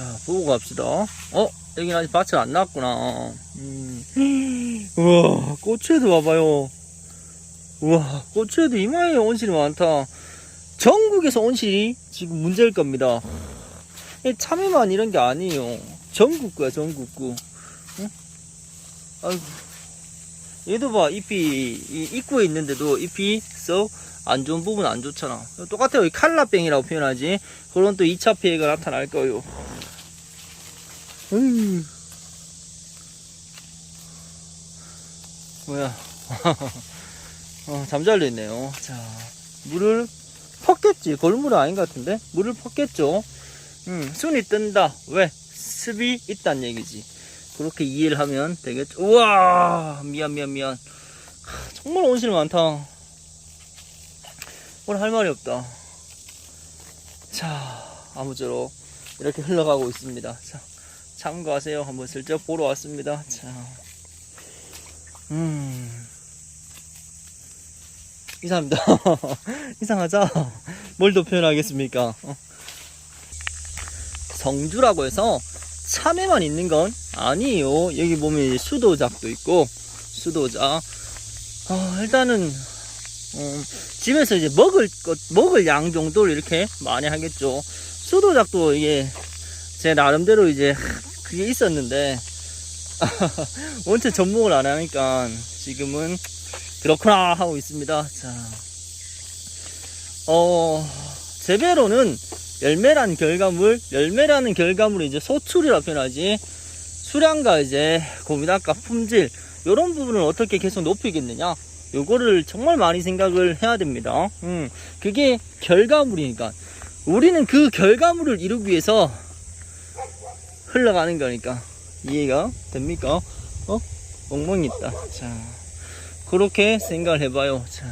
자, 보고 갑시다. 어? 여긴 아직 밭을 안 났구나. 음. 우와, 고추에도 봐봐요. 우와, 고추에도 이마에 온실이 많다. 전국에서 온실이 지금 문제일 겁니다. 이 참외만 이런 게 아니에요. 전국구야, 전국구. 응? 아이고. 얘도 봐, 잎이, 이 입구에 있는데도 잎이 썩 안 좋은 부분 안 좋잖아. 똑같아요. 이 칼라병이라고 표현하지. 그런 또 2차 피해가 나타날 거예요. 뭐야. 어, 잠잘려 있네요. 자, 물을 퍽겠지. 걸물은 아닌 것 같은데? 물을 퍽겠죠. 음, 순이 뜬다. 왜? 습이 있단 얘기지. 그렇게 이해를 하면 되겠죠. 우와! 미안, 미안, 미안. 하, 정말 온실 많다. 오늘 할 말이 없다. 자, 아무쪼록 이렇게 흘러가고 있습니다. 자, 참고하세요. 한번 슬쩍 보러 왔습니다. 자, 음, 이상합니다. 이상하죠? 뭘 더 표현하겠습니까? 어. 성주라고 해서 참외만 있는 건 아니에요. 여기 보면 수도작도 있고, 수도작. 아, 일단은, 어, 집에서 이제 먹을 것, 먹을 양 정도를 이렇게 많이 하겠죠. 수도작도 이게 제 나름대로 이제 그게 있었는데, 원체 접목을 안 하니까 지금은 그렇구나 하고 있습니다. 자, 어, 재배로는 열매란 결과물, 열매라는 결과물이 이제 소출이라 표현하지, 수량과 이제 고미단가 품질, 이런 부분을 어떻게 계속 높이겠느냐, 요거를 정말 많이 생각을 해야 됩니다. 음, 그게 결과물이니까. 우리는 그 결과물을 이루기 위해서 흘러가는 거니까. 이해가 됩니까? 어? 엉망이 있다. 자, 그렇게 생각을 해봐요. 자,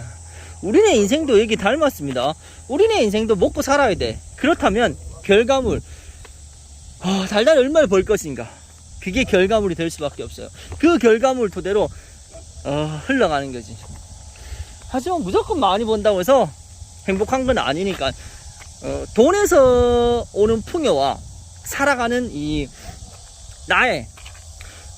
우리네 인생도 여기 닮았습니다. 우리네 인생도 먹고 살아야 돼. 그렇다면 결과물, 어, 달달 얼마를 벌 것인가? 그게 결과물이 될 수밖에 없어요. 그 결과물 토대로 어, 흘러가는 거지. 하지만 무조건 많이 번다고 해서 행복한 건 아니니까 어, 돈에서 오는 풍요와 살아가는 이 나의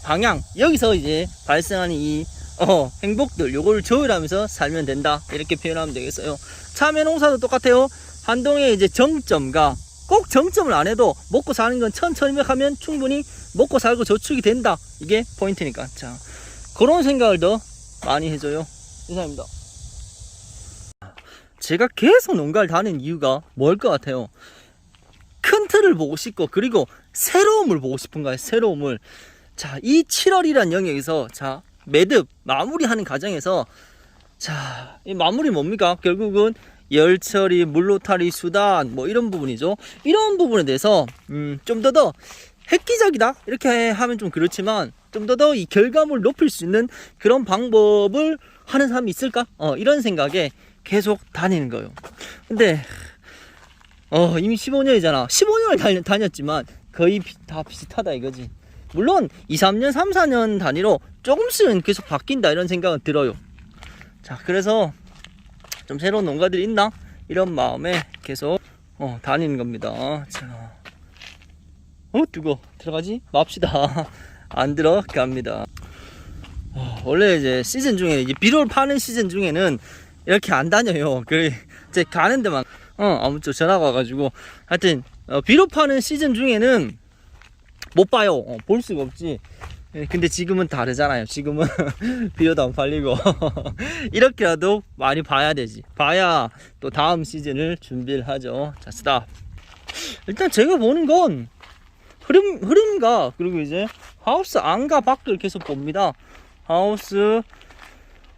방향. 여기서 이제 발생하는 이 어, 행복들 요거를 조율하면서 살면 된다. 이렇게 표현하면 되겠어요. 참외 농사도 똑같아요. 한동의 이제 정점과 꼭 정점을 안 해도 먹고 사는 건 천천히 하면 충분히 먹고 살고 저축이 된다. 이게 포인트니까. 자 그런 생각을 더 많이 해줘요. 이상입니다. 제가 계속 농가를 다니는 이유가 뭘 것 같아요 큰 틀을 보고 싶고 그리고 새로움을 보고 싶은 거예요 새로움을. 자 이 7월이란 영역에서 자 매듭 마무리하는 과정에서 자 이 마무리 뭡니까? 결국은 열처리 물로타리 수단 뭐 이런 부분이죠. 이런 부분에 대해서 음, 좀 더 더 획기적이다. 이렇게 하면 좀 그렇지만 좀 더 더 이 결과물을 높일 수 있는 그런 방법을 하는 사람이 있을까? 어, 이런 생각에 계속 다니는 거예요. 근데 어 이미 15년이잖아. 15년을 다녔, 다녔지만 거의 비- 다 비슷하다 이거지. 물론 2, 3년 3, 4년 단위로 조금씩은 계속 바뀐다 이런 생각은 들어요. 자 그래서 좀 새로운 농가들이 있나? 이런 마음에 계속 어, 다니는 겁니다. 자, 어 뜨거. 들어가지 맙시다. 안 들어갑니다. 어, 원래 이제 시즌 중에 이제 비료를 파는 시즌 중에는 이렇게 안 다녀요. 그 이제 가는 데만 어 아무튼 전화가 와가지고 하여튼 어, 비료 파는 시즌 중에는 못 봐요. 어, 볼 수가 없지. 예, 근데 지금은 다르잖아요. 지금은 비료도 안 팔리고. 이렇게라도 많이 봐야 되지. 봐야 또 다음 시즌을 준비를 하죠. 자 스탑. 일단 제가 보는 건 흐름 흐름과 그리고 이제 하우스 안과 밖을 계속 봅니다. 하우스 어,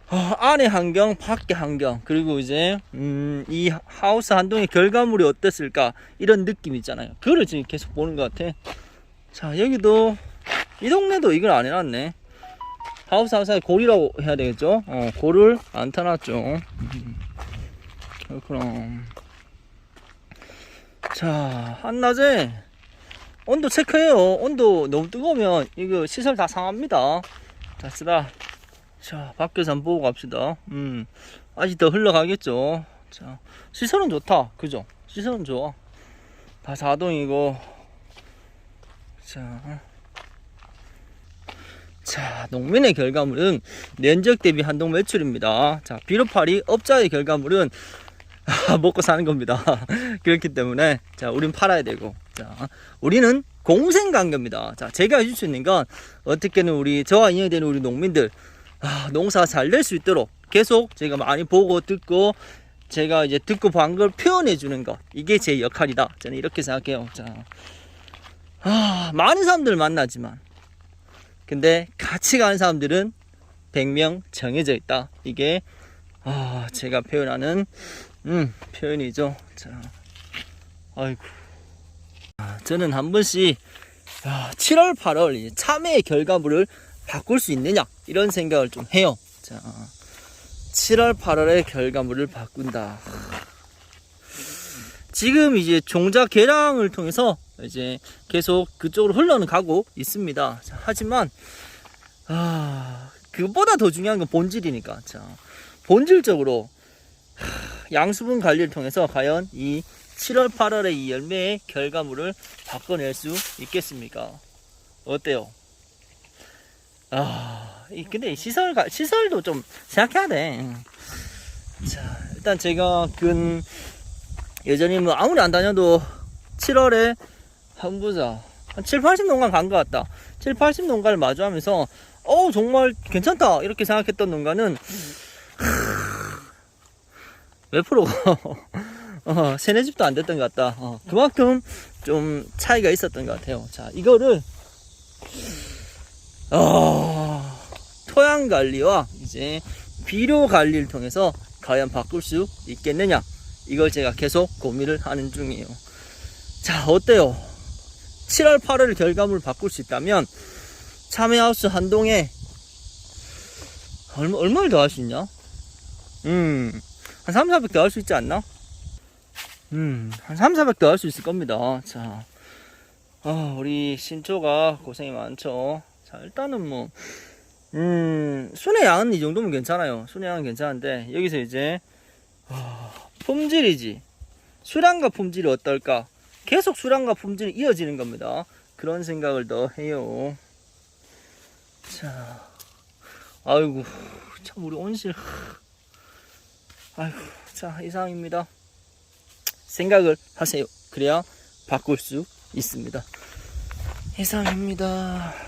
안의 환경, 밖의 환경, 그리고 이제 음, 이 하우스 한동의 결과물이 어땠을까 이런 느낌 있잖아요. 그걸 지금 계속 보는 것 같아. 자 여기도 이 동네도 이걸 안 해놨네. 하우스 하우스에 골이라고 해야 되겠죠? 어, 골을 안 타놨죠. 음, 그렇구나. 자 한낮에 온도 체크해요. 온도 너무 뜨거우면 이거 시설 다 상합니다. 자 쓰다. 자, 밖에서 한번 보고 갑시다. 음, 아직 더 흘러가겠죠. 자, 시설은 좋다. 그죠? 시설은 좋아. 다 자동이고, 자. 자, 농민의 결과물은 면적 대비 한동 매출입니다. 자, 비료팔이 업자의 결과물은 먹고 사는 겁니다. 그렇기 때문에 자, 우린 팔아야 되고. 자, 우리는 공생 관계입니다. 자, 제가 해줄 수 있는 건 어떻게든 우리 저와 인연되는 우리 농민들 아, 농사 잘 될 수 있도록 계속 제가 많이 보고 듣고 제가 이제 듣고 본 걸 표현해 주는 것 이게 제 역할이다. 저는 이렇게 생각해요. 자, 아, 많은 사람들 만나지만 근데 같이 가는 사람들은 100명 정해져 있다. 이게 아, 제가 표현하는 음, 표현이죠. 자. 아이고. 아, 저는 한 번씩 아, 7월, 8월 이제 참외의 결과물을 바꿀 수 있느냐 이런 생각을 좀 해요. 자, 7월, 8월의 결과물을 바꾼다. 지금 이제 종자 개량을 통해서 이제 계속 그쪽으로 흘러가고 있습니다. 자, 하지만 아, 그보다 더 중요한 건 본질이니까. 자, 본질적으로 하, 양수분 관리를 통해서 과연 이 7월, 8월의 이 열매의 결과물을 바꿔낼 수 있겠습니까? 어때요? 아, 이 근데 이 시설 가- 시설도 좀 생각해야 돼. 자, 일단 제가 근 여전히 뭐 아무리 안 다녀도 7월에 한 보자 한 7, 80 농가 간것 같다. 7, 80 농가를 마주하면서 어 정말 괜찮다 이렇게 생각했던 농가는 몇 프로가 어, 세네 집도 안 됐던 것 같다. 어, 그만큼 좀 차이가 있었던 것 같아요. 자, 이거를 어, 토양 관리와 이제 비료 관리를 통해서 과연 바꿀 수 있겠느냐? 이걸 제가 계속 고민을 하는 중이에요. 자, 어때요? 7월, 8월 결과물 바꿀 수 있다면 참외하우스 한 동에 얼마, 얼마를 더 할 수 있냐? 음, 한 3, 400 더 할 수 있지 않나? 음, 한 3, 400 더 할 수 있을 겁니다. 자, 아, 우리 신초가 고생이 많죠. 자, 일단은 뭐, 음, 순의 양은 이 정도면 괜찮아요. 순의 양은 괜찮은데, 여기서 이제, 아, 품질이지. 수량과 품질이 어떨까? 계속 수량과 품질이 이어지는 겁니다. 그런 생각을 더 해요. 자, 아이고, 참, 우리 온실. 아이고, 자, 이상입니다. 생각을 하세요. 그래야 바꿀 수 있습니다. 이상입니다.